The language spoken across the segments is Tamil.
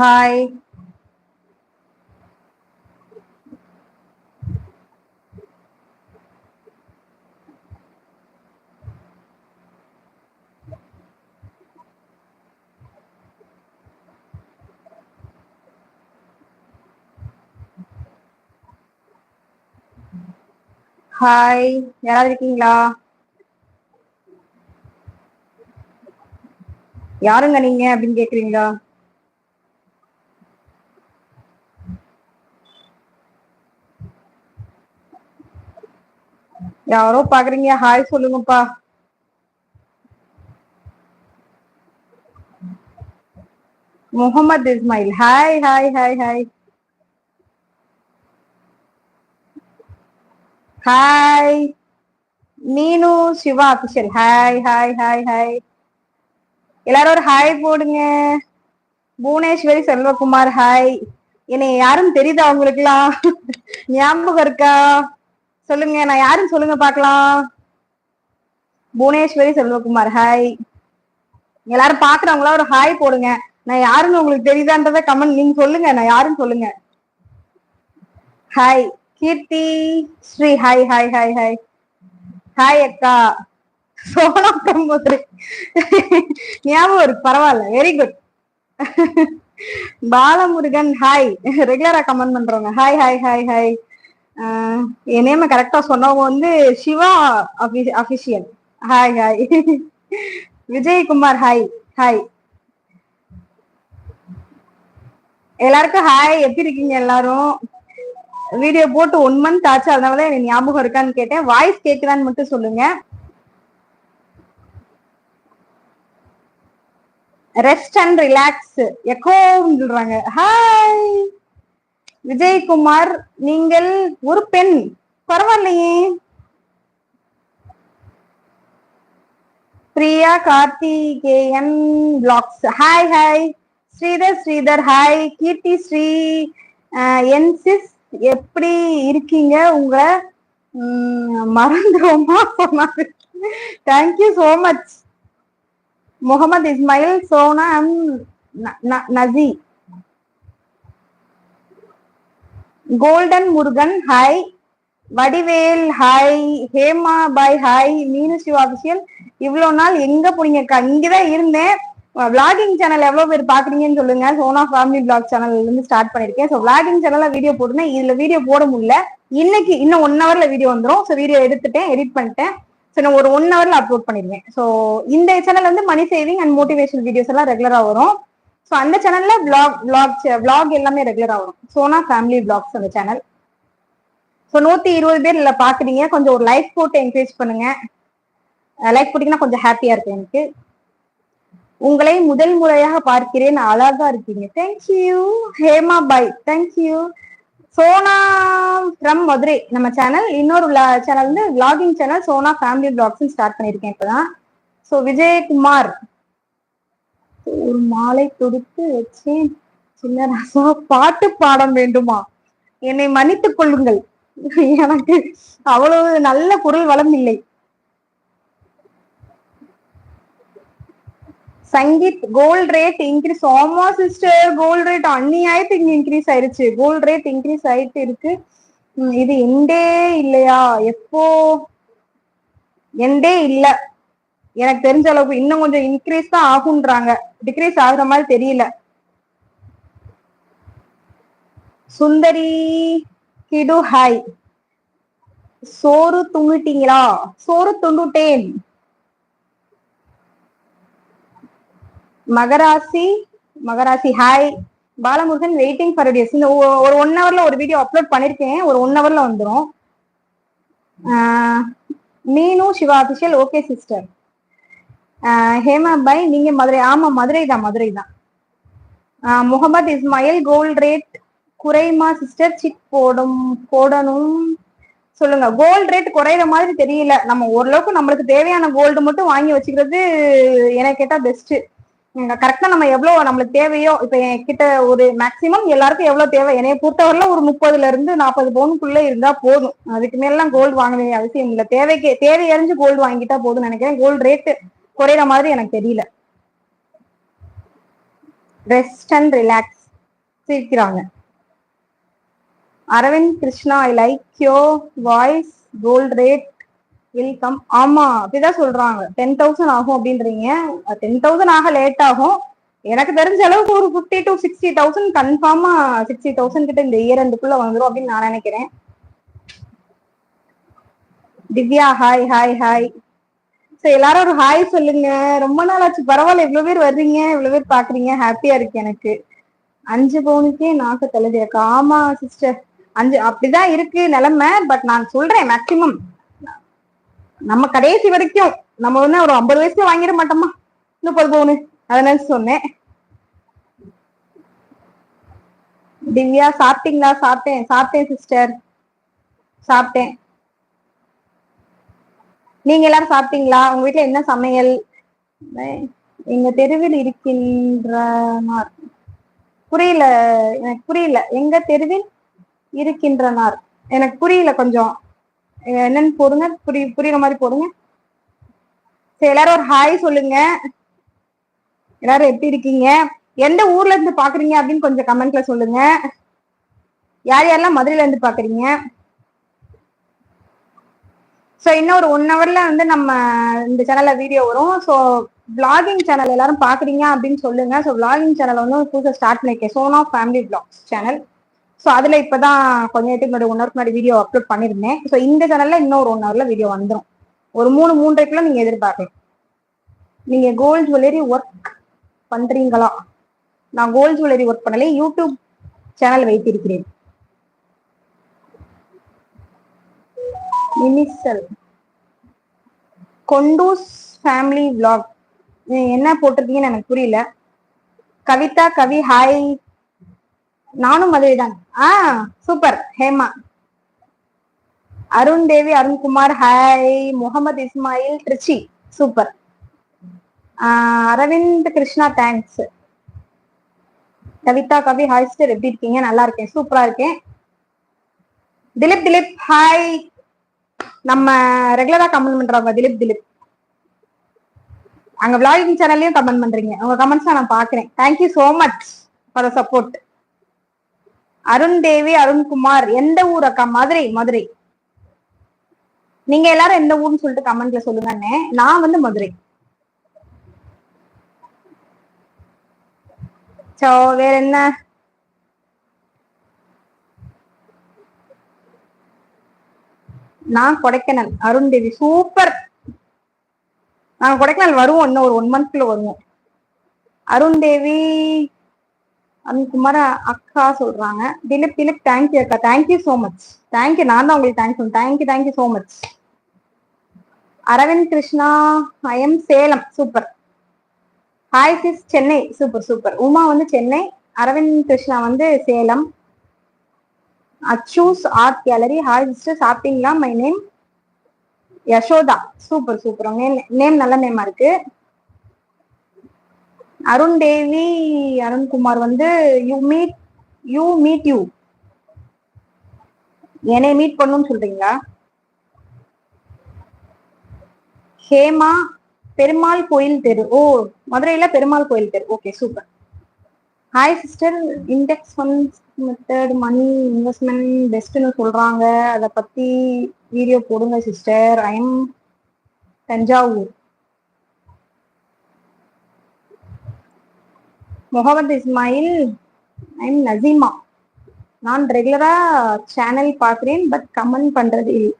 ஹாய் ஹாய் யாராவது இருக்கீங்களா யாருங்க நீங்க அப்படின்னு கேக்குறீங்களா? யாரோ பாக்குறீங்க? ஹாய் சொல்லுங்கப்பா. Mohammed Ismail. Hi hi hi hi hi Neenu Siva official hi hi hi hi எல்லாரும் ஒரு ஹாய் போடுங்க. புவனேஸ்வரி செல்வகுமார் ஹாய் என்னை யாரும் தெரியுதா உங்களுக்குலாம் ஞாபகம் இருக்கா? சொல்லுங்க நான் யாருன்னு சொல்லுங்க பார்க்கலாம். புவனேஸ்வரி செல்வகுமார் ஹாய் எல்லாரும் பாக்குறவங்களா ஒரு ஹாய் போடுங்க. நான் யாருன்னு உங்களுக்கு தெரியுதான்றத கமெண்ட் நீங்க சொல்லுங்க நான் யாருன்னு சொல்லுங்க. Hi Keerthi Sri hi hi hi hi hi அக்கா. சோனா கம்பூத்ரி. ஞாபகம் இருக்கு பரவாயில்ல வெரி குட் பாலமுருகன் ஹாய் ரெகுலரா கமெண்ட் பண்றவங்க ஹாய் ஹாய் ஹாய் ஹாய் என் நேம கரெக்டா சொன்னவங்க வந்து Siva official. Hi hi Vijayakumar hi hi எல்லாருக்கும் ஹாய் எப்படி இருக்கீங்க எல்லாரும்? வீடியோ போட்டு ஒன் மந்த் ஆச்சு. அதனாலதான் எனக்கு ஞாபகம் இருக்கான்னு கேட்டேன். வாய்ஸ் கேட்குதான்னு மட்டும் சொல்லுங்க. ரெஸ்ட் அண்ட் ரிலாக்ஸ் எக்கோன்னு சொல்றாங்க. ஹாய் விஜயகுமார் நீங்கள் ஒரு பெண். பரவாயில்லையே. Priya Karthikeyan vlogs hi hi Sridhar Sridhar. Hi Keerthi Sri என்சிஸ் எப்படி இருக்கீங்க? உங்களை மறந்துருவோமா சொன்னாரு thank you so much Mohammed Ismail Sona நசி golden Murugan hi Vadivel hi Hema Bai hi Meenu Siva official இவ்வளவு நாள் எங்க போனீங்கக்கா? இங்கதான் இருந்தேன். விளாகிங் சேனல் எவ்வளவு பேர் பாக்குறீங்கன்னு சொல்லுங்க. சோனா ஃபேமிலி பிளாக் சேனல்ல இருந்து ஸ்டார்ட் பண்ணிருக்கேன். ஸோ விளாகிங் சேனல்ல வீடியோ போட்டுனேன் இதுல வீடியோ போட முடியல. இன்னைக்கு இன்னும் ஒன் ஹவர்ல வீடியோ வந்துடும் ஸோ வீடியோ எடுத்துட்டேன் எடிட் பண்ணிட்டேன். ஸோ நான் ஒரு ஒன் ஹவர்ல அப்லோட் பண்ணிடுவேன் ஸோ இந்த சேனல் வந்து money saving and motivation videos எல்லாம் ரெகுலரா வரும். ஸோ அந்த சேனல்ல விளாக் விளாக் விளாக் எல்லாமே ரெகுலரா வரும். சோனா ஃபேமிலி விளாக்ஸ் அந்த சேனல் ஸோ நூத்தி இருபது பேர் இல்லை பாக்குறீங்க. கொஞ்சம் ஒரு லைக் போட்டு என்கரேஜ் பண்ணுங்க. லைக் போட்டீங்கன்னா கொஞ்சம் ஹாப்பியா இருக்கும் எனக்கு. உங்களை முதல் முறையாக பார்க்கிறேன். அழகா இருக்கீங்க. Thank you Hema Bai thank you Sona from Madurai. நம்ம சேனல் இன்னொரு சேனல் வந்து vlogging channel Sona family vlogs start பண்ணிருக்கேன் இப்போதான். ஸோ விஜயகுமார். ஒரு மாலை தொடுத்து வச்சேன். சின்ன ராசா பாட்டு பாட வேண்டுமா? என்னை மன்னித்துக் கொள்ளுங்கள். எனக்கு அவ்வளவு நல்ல குரல் வளம் இல்லை சங்கீத் கோல்ட் ரேட் இன்க்ரீஸ் ஆமா சிஸ்டர் கோல்ட் ரேட் அந்நியாயத்து இங்க இன்க்ரீஸ் ஆயிருச்சு. கோல்ட் ரேட் இன்க்ரீஸ் ஆயிட்டு இருக்கு. இது எண்டே இல்லையா? எப்போ? எண்டே இல்ல. எனக்கு தெரிஞ்ச அளவுக்கு இன்னும் கொஞ்சம் இன்க்ரீஸ் தான் ஆகுன்றாங்க டிக்ரீஸ் ஆகுற மாதிரி தெரியல. சுந்தரி கிடு ஹாய். சோறு துண்ணுட்டீங்களா சோறு துண்டுட்டேன். மகராசி மகராசி hi. Balamurugan waiting for videos இந்த ஒரு ஒன் ஹவர்ல ஒரு வீடியோ அப்லோட் பண்ணிருக்கேன். ஒரு ஒன் ஹவர்ல வந்துடும் Meenu Siva official okay sister Hema Bai நீங்க மதுரை ஆமா மதுரை தான் மதுரை தான் முகமது இஸ்மாயில் கோல்ட் ரேட் குறைமா சிஸ்டர் சிக் போடும் போடணும். சொல்லுங்க கோல்ட் ரேட் குறையிற மாதிரி தெரியல. நம்ம ஓரளவுக்கு நம்மளுக்கு தேவையான கோல்டு மட்டும் வாங்கி வச்சுக்கிறது எனக்கு கேட்டா பெஸ்ட் கரெக்டா நம்ம எவ்வளவு நம்மளுக்கு தேவையோ இப்ப என்கிட்ட ஒரு மேக்சிமம் எல்லாருக்கும் எவ்வளவு தேவை? என்னைய பொறுத்தவரையில ஒரு முப்பதுல இருந்து நாற்பது பவுனுக்குள்ள இருந்தா போதும். அதுக்கு மேலாம் கோல்டு வாங்க வேண்டிய அவசியம் இல்ல. தேவைக்கு தேவை அறிஞ்சு கோல்டு வாங்கிட்டா போதும் நினைக்கிறேன். கோல்டு ரேட்டு குறையிற மாதிரி எனக்கு தெரியல. ரெஸ்ட் அண்ட் ரிலாக்ஸ் சிரிக்கிறாங்க. Aravind Krishna I like your voice gold rate will come ஆமா அப்படிதான் சொல்றாங்க. டென் தௌசண்ட் ஆகும் அப்படின்றீங்க. டென் தௌசண்ட் ஆக லேட் ஆகும். எனக்கு தெரிஞ்ச அளவுக்கு ஒரு ஃபிஃப்டி டு சிக்ஸ்டி தௌசண்ட் கன்ஃபார்மா சிக்ஸ்டி தௌசண்ட் கிட்ட இந்த இயர் ரெண்டுக்குள்ள வந்துடும் அப்படின்னு நான் நினைக்கிறேன். Divya hi hi hi so எல்லாரும் ஒரு ஹாய் சொல்லுங்க. ரொம்ப நாள் ஆச்சு பரவாயில்ல இவ்வளவு பேர் வர்றீங்க. இவ்வளவு பேர் பாக்குறீங்க. ஹாப்பியா இருக்கு எனக்கு. அஞ்சு பவுனுக்கே நாக்கு தழுதியாக்கா ஆமா சிஸ்டர் அஞ்சு அப்படிதான் இருக்கு நிலைமை. பட் நான் சொல்றேன் மேக்சிமம் நம்ம கடைசி வரைக்கும் நம்ம வந்து ஒரு ஐம்பது வயசுல வாங்கிட மாட்டோமா? முப்பது பவுனு. அதனால சொன்னேன். திவ்யா சாப்பிட்டீங்களா? சாப்பிட்டேன். சாப்பிட்டேன் சிஸ்டர் சாப்பிட்டேன். நீங்க எல்லாரும் சாப்பிட்டீங்களா? உங்க வீட்டுல என்ன சமையல்? எங்க தெருவில் இருக்கின்றனார் புரியல எனக்கு புரியல. எங்க தெருவில் இருக்கின்றனார் எனக்கு புரியல கொஞ்சம். என்னன்னு போடுங்க. புரிய புரியுற மாதிரி போடுங்க. சரி எல்லாரும் ஒரு ஹாய் சொல்லுங்க. எல்லாரும் எப்படி இருக்கீங்க? எந்த ஊர்ல இருந்து பாக்குறீங்க அப்படின்னு கொஞ்சம் கமெண்ட்ல சொல்லுங்க. யார் யாரெல்லாம் மதுரையில இருந்து பாக்குறீங்க? ஸோ இன்னும் ஒரு ஒன் ஹவர்ல வந்து நம்ம இந்த சேனல்ல வீடியோ வரும். ஸோ பிளாகிங் சேனல் எல்லாரும் பாக்குறீங்க அப்படின்னு சொல்லுங்க. ஸோ பிளாகிங் சேனல் வந்து புதுசாக ஸ்டார்ட் பண்ணிருக்கேன் Sona family vlogs channel so அதுல இப்பதான் கொஞ்ச நேரத்துக்கு முன்னாடி ஒன் ஹவருக்கு முன்னாடி வீடியோ அப்லோட் பண்ணிருந்தேன் ஸோ இந்த சேனல்ல இன்னும் ஒரு ஒன் ஹவர்ல வீடியோ வந்துடும் ஒரு மூணு மூன்றைக்குள்ள நீங்க எதிர்பார்க்கலாம். நீங்க கோல்ட் ஜுவல்லரி ஒர்க் பண்றீங்களா? நான் கோல்ட் ஜுவல்லரி ஒர்க் பண்ணல. யூடியூப் சேனல் வைத்திருக்கிறேன். மினிசல் கொண்டூஸ் ஃபேமிலி vlog. என்ன போட்டிருக்கீங்கன்னு எனக்கு புரியல. கவிதா கவி ஹாய் நானும் மதுரை தான் ஆ super Hema. Arun Devi Arunkumar hi Mohammed Ismail Tiruchi. Super Aravind Krishna thanks Kavitha Kavi hi sister எப்படி இருக்கீங்க? நல்லா இருக்கேன். சூப்பரா இருக்கேன். திலீப் திலீப் ஹாய் நம்ம ரெகுலரா கமெண்ட் பண்றவங்க திலீப் திலீப். அங்க விளாகிங் சேனல்லையும் கமெண்ட் பண்றீங்க. உங்க கமெண்ட்ஸ் நான் பாக்குறேன். Thank you so much for support Arun Devi Arunkumar எந்த ஊர் அக்கா? மதுரை மதுரை. நீங்க எல்லாரும் எந்த ஊர்னு சொல்லிட்டு கமெண்ட்ல சொல்லுங்கண்ணே நான் வந்து மதுரை. சோ வேற என்ன? நான் கொடைக்கானல் அருண் தேவி சூப்பர் நாங்க கொடைக்கானல் வருவோம் இன்னும் ஒரு ஒன் மந்த்ல வருவோம். அருண் தேவி அருண்குமார் அக்கா சொல்றாங்க. திலீப் திலீப் தேங்க்யூ அக்கா. Thank you so much thank you நான் தான் உங்களுக்கு தேங்க்ஸ் சொல்றேன் thank you thank you so much Aravind Krishna I am Salem. Super hi sis Chennai. Super super Uma வந்து சென்னை அரவிந்த் கிருஷ்ணா வந்து சேலம். அச்சூஸ் ஆர்ட் கேலரி ஹாய் சிஸ்டர் சாப்பிட்டீங்களா? My name Yashoda super super உங்க நேம் நல்ல நேமா இருக்கு. அருண் தேவி அருண்குமார் வந்து you meet you meet you என்னை மீட் பண்ணணும்னு சொல்றீங்களா? ஹேமா பெருமாள் கோயில் தெரு. ஓ மதுரையில பெருமாள் கோயில் தெரு. Okay super hi sister index funds method money investment பெஸ்ட்னு சொல்றாங்க. அதை பத்தி வீடியோ போடுங்க sister I'm Thanjavur. Mohammed Ismail I'm Naseema நான் ரெகுலரா சேனல் பாக்குறேன் பட் கமெண்ட் பண்றது இல்லை.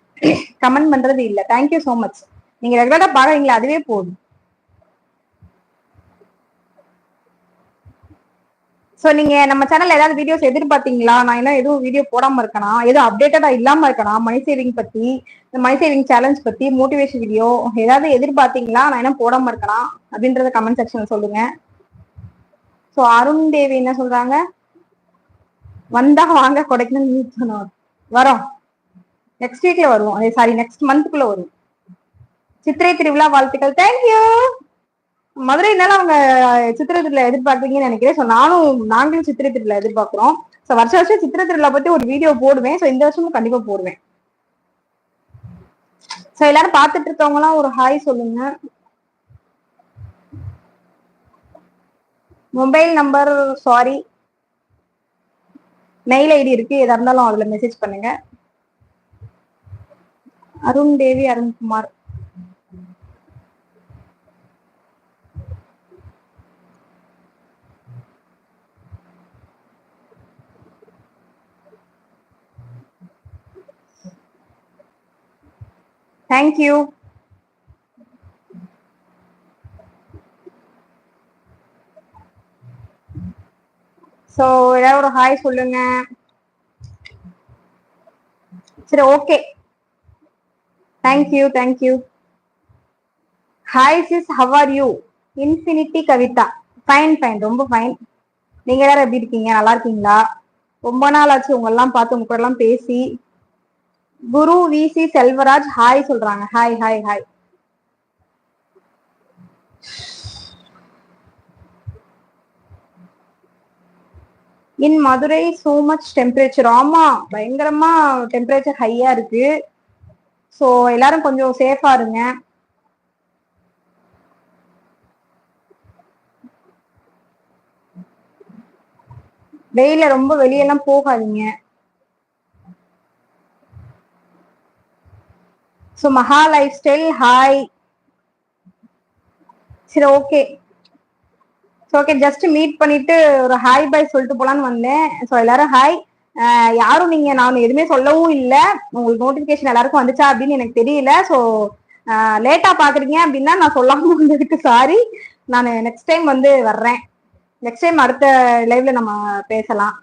கமெண்ட் பண்றது இல்லை. தேங்க்யூ ஸோ மச் நீங்க ரெகுலரா பாக்குறீங்களா அதுவே போதும். சோ நீங்க நம்ம சேனல்ல ஏதாவது வீடியோஸ் எதிர்பார்த்தீங்களா? நான் என்ன எதுவும் வீடியோ போடாம இருக்கனா? எதுவும் அப்டேட்டடா இல்லாம இருக்கனா? மணி சேவிங் பத்தி இந்த மணி சேவிங் சேலஞ்ச் பத்தி மோட்டிவேஷன் வீடியோ ஏதாவது எதிர்பார்த்தீங்களா? நான் என்ன போடாம இருக்கனா? அப்படின்றத கமெண்ட் செக்ஷன்ல சொல்லுங்க. சோ அருண் தேவி என்ன சொல்றாங்க? வந்தா வாங்க கொடைக்கணும் மீட் பண்ணுவோம். வரோம். நெக்ஸ்ட் வீக்ல வருவோம். சாரி நெக்ஸ்ட் மந்த்துக்குள்ள வரும் சித்திரை திருவிழா வாழ்த்துக்கள். தேங்க்யூ மதுரைனால அவங்க சித்திரை திருவிழா எதிர்பார்க்குறீங்கன்னு நினைக்கிறேன். ஸோ நானும் நாங்களும் சித்திரை திருவிழா எதிர்பார்க்குறோம். ஸோ வருஷ வருஷம் சித்திரை திருவிழா பத்தி ஒரு வீடியோ போடுவேன். ஸோ இந்த வருஷமும் கண்டிப்பா போடுவேன். ஸோ எல்லாரும் பார்த்துட்டு இருக்கவங்க எல்லாம் ஒரு ஹாய் சொல்லுங்க. Mobile number sorry mail ID இருக்கு. எதா இருந்தாலும் அதுல மெசேஜ் பண்ணுங்க. Arun Devi Arunkumar. Thank you so ஏதாவது ஒரு ஹாய் சொல்லுங்க. சரி okay thank you thank you hi sis how are you infinity Kavitha fine fine ரொம்ப ஃபைன் நீங்க எல்லாரும் எப்படி இருக்கீங்க? நல்லா இருக்கீங்களா? ரொம்ப நாள் ஆச்சு உங்கெல்லாம் பார்த்து உங்க கூட எல்லாம் பேசி. குரு விசி செல்வராஜ் ஹாய் சொல்றாங்க. Hi hi hi in Madurai so much temperature ஆமா பயங்கரமா டெம்பரேச்சர் ஹையா இருக்கு. சோ எல்லாரும் கொஞ்சம் சேஃபா இருங்க. வெயில ரொம்ப வெளியெல்லாம் போகாதீங்க. So Maha lifestyle hi சரி okay so okay just meet பண்ணிட்டு ஒரு ஹாய் பை சொல்லிட்டு போலான்னு வந்தேன். ஸோ எல்லாரும் ஹாய் யாரும் நீங்க நான் எதுவுமே சொல்லவும் இல்லை. உங்களுக்கு நோட்டிபிகேஷன் எல்லாருக்கும் வந்துச்சா அப்படின்னு எனக்கு தெரியல. ஸோ லேட்டா பாக்குறீங்க அப்படின்னா நான் சொல்லாம வந்ததுக்கு சாரி நான் நெக்ஸ்ட் டைம் வந்து வர்றேன். நெக்ஸ்ட் டைம் அடுத்த லைவ்ல நம்ம பேசலாம்.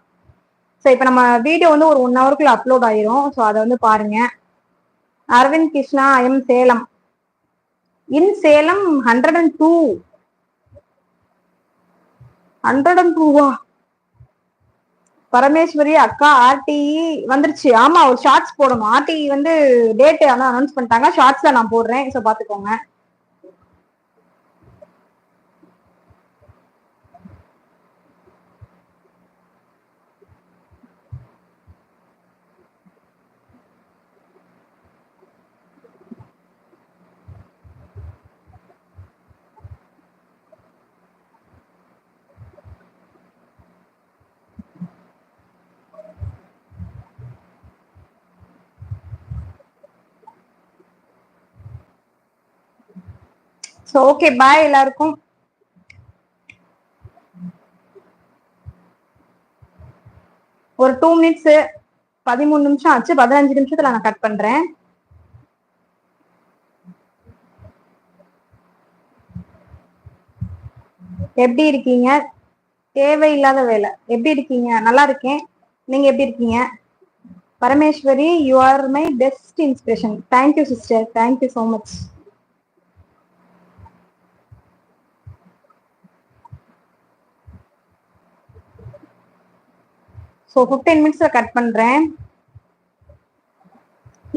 ஸோ இப்போ நம்ம வீடியோ வந்து ஒரு ஒன் ஹவருக்குள்ள அப்லோட் ஆயிரும். ஸோ அதை வந்து பாருங்க. Aravind Krishna am Salem. In Salem hundred and two hundred and டூவா பரமேஸ்வரி அக்கா ஆர்டிஇ வந்துருச்சு. ஆமா ஒரு ஷார்ட்ஸ் போடணும். ஆர்டிஇ வந்து டேட் ஆனால் அனௌன்ஸ் பண்ணிட்டாங்க. ஷார்ட்ஸ்ல நான் போடுறேன். ஸோ பாத்துக்கோங்க ஸோ ஓகே பாய் எல்லாருக்கும். ஒரு டூ மினிட்ஸ் பதிமூணு நிமிஷம் ஆச்சு பதினஞ்சு நிமிஷத்துல நான் கட் பண்றேன். எப்படி இருக்கீங்க? தேவையில்லாத வேலை. எப்படி இருக்கீங்க? நல்லா இருக்கேன். நீங்க எப்படி இருக்கீங்க? Parameswari you are my best inspiration thank you sister thank you so much so fifteen மினிட்ஸ்ல கட் பண்றேன்.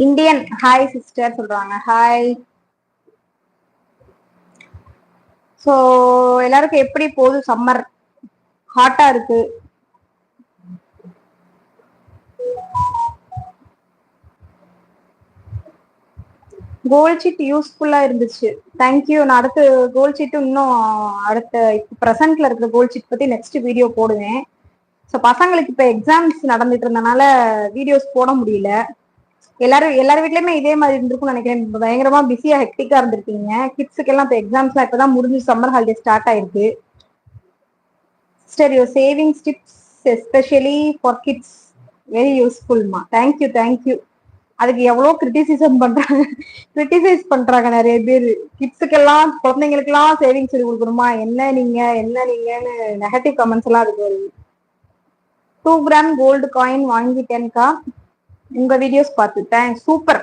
இந்தியன் ஹாய் சிஸ்டர் சொல்றாங்க. ஹாய் ஸோ எல்லாருக்கும் எப்படி போகுது சம்மர் ஹாட்டா இருக்கு. கோல்ட் சீட் யூஸ்ஃபுல்லா இருந்துச்சு. தேங்க்யூ நான் அடுத்து கோல்ட் ஷீட் இன்னும் அடுத்த இப்போ ப்ரெசென்ட்ல இருக்கிற கோல்ட் சீட் பத்தி நெக்ஸ்ட் வீடியோ போடுவேன். ஸோ பசங்களுக்கு இப்போ எக்ஸாம்ஸ் நடந்துட்டு இருந்தனால வீடியோஸ் போட முடியல. எல்லாரும் எல்லார் வீட்லயுமே இதே மாதிரி இருந்திருக்கும்னு நினைக்கிறேன். பயங்கரமா பிஸியா ஹெக்டிக்கா இருந்திருக்கீங்க. கிட்ஸுக்கு எல்லாம் இப்போ எக்ஸாம்ஸ்லாம் இப்பதான் முடிஞ்சு சம்மர் ஹாலிடே ஸ்டார்ட் ஆயிருக்கு. Sister your savings tips especially for kids very யூஸ்ஃபுல்மா thank you thank you அதுக்கு எவ்வளோ கிரிட்டிசிசம் பண்றாங்க. கிரிட்டிசைஸ் பண்றாங்க நிறைய பேர். கிட்ஸுக்கெல்லாம் குழந்தைங்களுக்கெல்லாம் சேவிங்ஸ் சொல்லி கொடுக்கணுமா? என்ன நீங்க என்ன நீங்கன்னு நெகட்டிவ் கமெண்ட்ஸ் எல்லாம் அதுக்கு வருது. டூ கிராம் கோல்டு காயின் வாங்கிட்டேன்க்கா. உங்க வீடியோஸ் பார்த்துட்டேன். சூப்பர்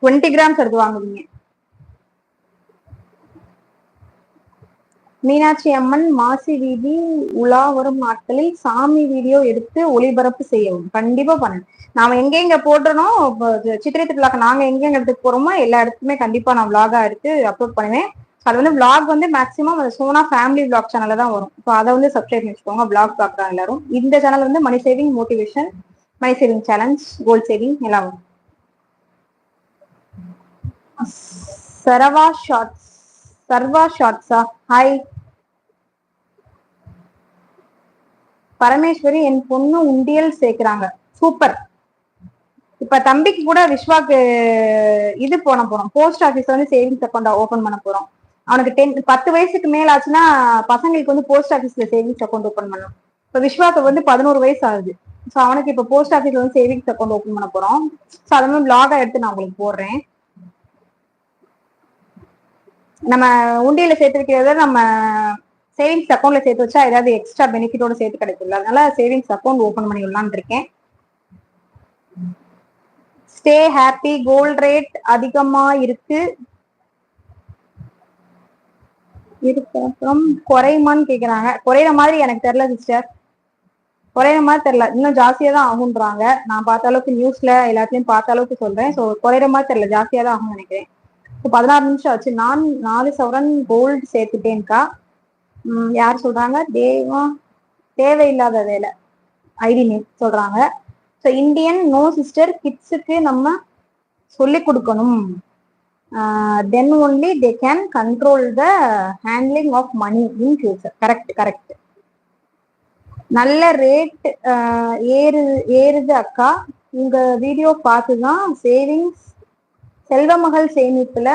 டுவெண்ட்டி கிராம்ஸ் எடுத்து வாங்குவீங்க. மீனாட்சி அம்மன் மாசி வீதி உலா வரும் நாட்களில் சாமி வீடியோ எடுத்து ஒளிபரப்பு செய்யவும். கண்டிப்பா பண்ணணும். நாம எங்கெங்க போடுறனோ சித்திரை திருவிழாக்கு நாங்க எங்கெங்க இடத்துக்கு போறோமோ எல்லா இடத்துக்குமே கண்டிப்பா நான் vlog-ஆ எடுத்து அப்லோட் பண்ணுவேன். அது வந்து விளாக் வந்து மேக்ஸிமம் அந்த சோனா ஃபேமிலி விளாக் சேனல்ல தான் வரும். ஸோ அதை வந்து சப்ஸ்கிரைப் பண்ணி விளாக் பார்க்குறாங்க எல்லாரும். இந்த சேனல் வந்து money saving motivation money saving challenge gold saving எல்லாம் வரும். சரவா ஷார்ட்ஸ் சர்வா ஷார்ட்ஸா ஹாய் பரமேஸ்வரி என் பொண்ணு உண்டியல் சேர்க்கிறாங்க. சூப்பர் இப்ப தம்பிக்கு கூட விஸ்வாக்கு இது போன போறோம். போஸ்ட் ஆபீஸ் வந்து சேவிங்ஸ் அக்கௌண்ட் ஓபன் பண்ண போறோம். அவனுக்கு டென் பத்து வயசுக்கு மேல ஆச்சுன்னா பசங்களுக்கு வந்து போஸ்ட் ஆபீஸ்ல சேவிங்ஸ் அக்கௌண்ட் ஓபன் பண்ணணும் இப்ப விஸ்வாக்கு வந்து பதினோரு வயசு ஆகுது. ஸோ அவனுக்கு இப்ப போஸ்ட் ஆபீஸ்ல வந்து சேவிங்ஸ் அக்கௌண்ட் ஓபன் பண்ண போறோம். ஸோ அதை மாதிரி லாகா எடுத்து நான் உங்களுக்கு போடுறேன். நம்ம உண்டியில சேர்த்து வைக்கிறத நம்ம சேவிங்ஸ் அக்கௌண்ட்ல சேர்த்து வச்சா ஏதாவது எக்ஸ்ட்ரா பெனிஃபிட்டோட சேர்த்து கிடைக்கும்ல. அதனால சேவிங்ஸ் அக்கௌண்ட் ஓபன் பண்ணி விடலான் இருக்கேன். ஸ்டே ஹாப்பி கோல்ட் ரேட் அதிகமா இருக்கு. இருக்கிறப்புறம் குறையுமான்னு கேக்குறாங்க. குறையிற மாதிரி எனக்கு தெரியல சிஸ்டர் குறையிற மாதிரி தெரியல. இன்னும் ஜாஸ்தியா தான் ஆகுன்றாங்க நான் பார்த்த அளவுக்கு நியூஸ்ல எல்லாத்தையும் பார்த்த அளவுக்கு சொல்றேன். ஸோ குறையிற மாதிரி தெரியல. ஜாஸ்தியா தான் ஆகும் நினைக்கிறேன். இப்போ பதினாறு நிமிஷம் ஆச்சு. நான் நாலு சவரன் கோல்டு சேர்த்துட்டேன்க்கா உம் யார் சொல்றாங்க? தேவா. தேவையில்லாத வேலை. ஐடி நேம் சொல்றாங்க. ஸோ இந்தியன் நோ சிஸ்டர் கிட்ஸுக்கு நம்ம சொல்லி கொடுக்கணும். Then only they can control the handling of money in future correct correct நல்ல ரேட் ஏறு ஏறுது அக்கா. உங்க வீடியோ பார்த்து தான் சேவிங்ஸ் செல்வமகள் சேமிப்புல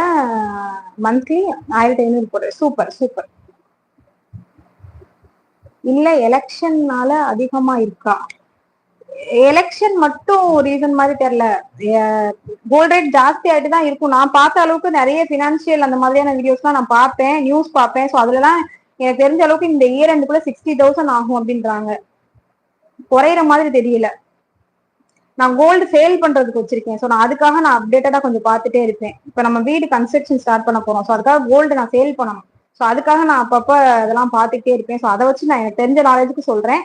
மந்த்லி ஆயிரத்தி ஐநூறு போடுற சூப்பர் சூப்பர் இல்ல எலெக்ஷன்னால அதிகமா இருக்கா? எலெக்ஷன் மட்டும் ரீசன் மாதிரி தெரியல. கோல்ட் ரேட் ஜாஸ்தி ஆயிட்டு தான் இருக்கும். நான் பார்த்த அளவுக்கு நிறைய பினான்சியல் அந்த மாதிரியான வீடியோஸ்லாம் நான் பார்ப்பேன் நியூஸ் பார்ப்பேன் ஸோ அதுலலாம் எனக்கு தெரிஞ்ச அளவுக்கு இந்த இயர் எண்டுக்குள்ள சிக்ஸ்டி தௌசண்ட் ஆகும் அப்படின்றாங்க. குறையிற மாதிரி தெரியல. நான் கோல்டு சேல் பண்றதுக்கு வச்சிருக்கேன். ஸோ நான் அதுக்காக நான் அப்டேட்டடா கொஞ்சம் பார்த்துட்டே இருப்பேன். இப்போ நம்ம வீடு கன்ஸ்ட்ரக்ஷன் ஸ்டார்ட் பண்ண போறோம். ஸோ அதுக்காக கோல்டு நான் சேல் பண்ணணும். ஸோ அதுக்காக நான் அப்பப்போ அதெல்லாம் பார்த்துக்கிட்டே இருப்பேன். ஸோ அதை வச்சு நான் எனக்கு தெரிஞ்ச நாலேஜுக்கு சொல்றேன்.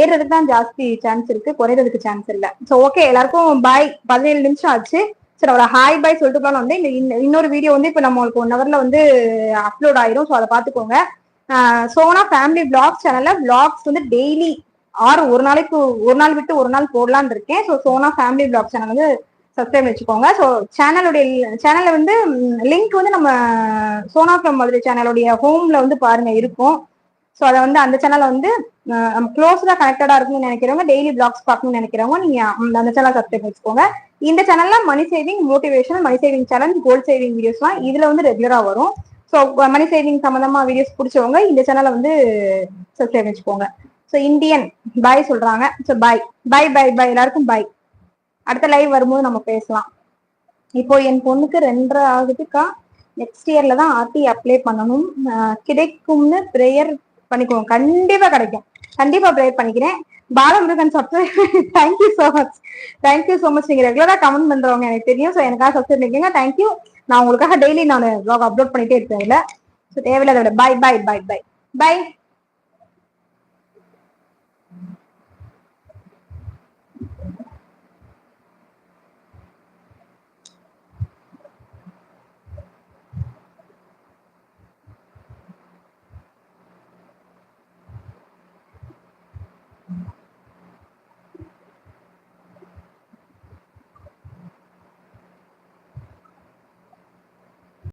ஏறுறதுக்கு தான் ஜாஸ்தி சான்ஸ் இருக்கு. குறையிறதுக்கு சான்ஸ் இல்லை. ஸோ ஓகே எல்லாருக்கும் பாய் பதினேழு நிமிஷம் ஆச்சு. சரி ஒரு ஹாய் பாய் சொல்லிட்டு போல வந்து இந்த இன்னொரு வீடியோ வந்து இப்போ நம்மளுக்கு ஒன் ஹவர்ல வந்து அப்லோட் ஆயிரும். ஸோ அதை பார்த்துக்கோங்க. சோனா ஃபேமிலி பிளாக்ஸ் சேனல்ல பிளாக்ஸ் வந்து டெய்லி ஆறு ஒரு நாளைக்கு ஒரு நாள் விட்டு ஒரு நாள் போடலான்னு இருக்கேன். So Sona family vlog channel வந்து சப்ஸ்கிரைப் வச்சுக்கோங்க. ஸோ சேனலுடைய சேனல்ல வந்து லிங்க் வந்து நம்ம சோனா ஃப்ரம் மதுரை சேனலுடைய ஹோம்ல வந்து பாருங்க இருக்கும். ஸோ அதை வந்து அந்த சேனலை வந்து நம்ம க்ளோஸ்டா கனெக்டடா இருக்கும்னு நினைக்கிறவங்க டெய்லி பிளாக்ஸ் பார்க்கணும்னு நினைக்கிறவங்க நீங்க அந்த- அந்த சேனல் சப்ஸ்கிரைப் வச்சுக்கோங்க இந்த சேனல்ல money saving motivation money saving challenge gold saving வீடியோஸ்லாம் இதுல வந்து ரெகுலரா வரும். ஸோ மணி சேவிங் சம்பந்தமா வீடியோஸ் பிடிச்சவங்க இந்த சேனலை வந்து சப்ஸ்கிரைப் வச்சுக்கோங்க ஸோ இந்தியன் பாய் சொல்றாங்க. ஸோ பாய் பாய் பாய் பாய் எல்லாருக்கும் பாய் அடுத்த லைவ் வரும்போது நம்ம பேசலாம். இப்போ என் பொண்ணுக்கு ரெண்டரை ஆகுதுக்கா. நெக்ஸ்ட் இயர்ல தான் ஆர்டி அப்ளை பண்ணணும். கிடைக்கும்னு ப்ரேயர் பண்ணிக்கோங்க. கண்டிப்பா கிடைக்கும். கண்டிப்பா ப்ரேயர் பண்ணிக்கிறேன். Balamurugan subscribe thank you so much thank you so much நீங்க ரெகுலரா கமெண்ட் பண்றவங்க எனக்கு தெரியும். ஸோ எனக்காக சப்ஸ்கிரைப் பண்ணிக்கோங்க. தேங்க்யூ நான் உங்களுக்காக டெய்லி நான் vlog அப்லோட் பண்ணிட்டே இருப்பேன் இதுல ஸோ தேவையில்லாத பாய் பாய் பாய் பாய் பாய்